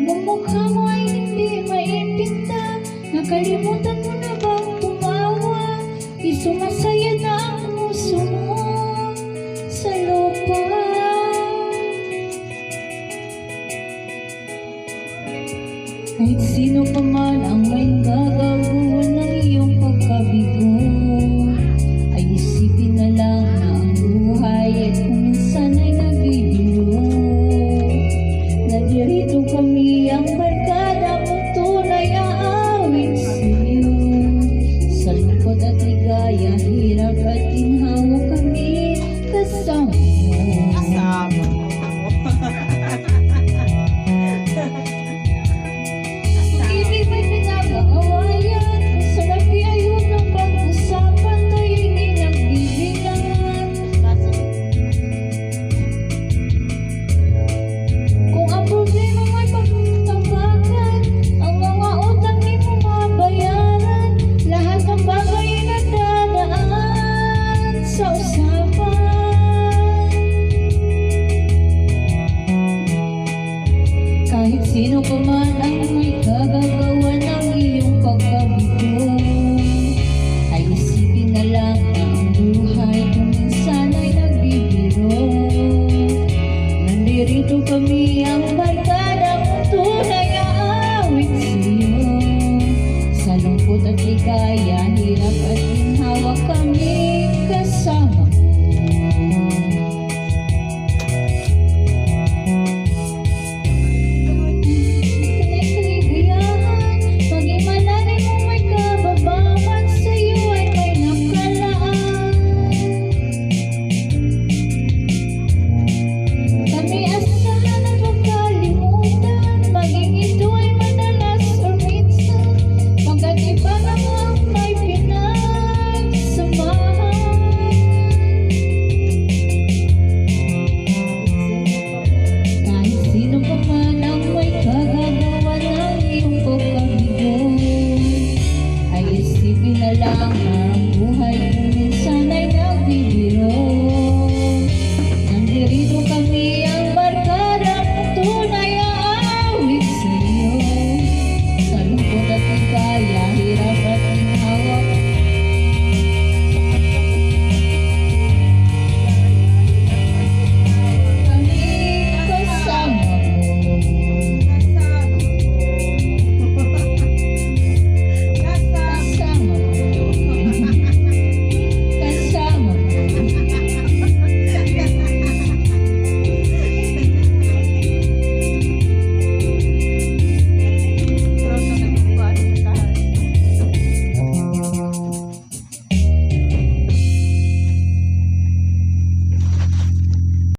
Pagmumukha mo ay hindi maipinta Nakalimutan mo na ba tumawa? Isumasaya na ang puso mo. Sa lupa. Kahit sino pa man ang may gagawa ng iyong pag Thank you.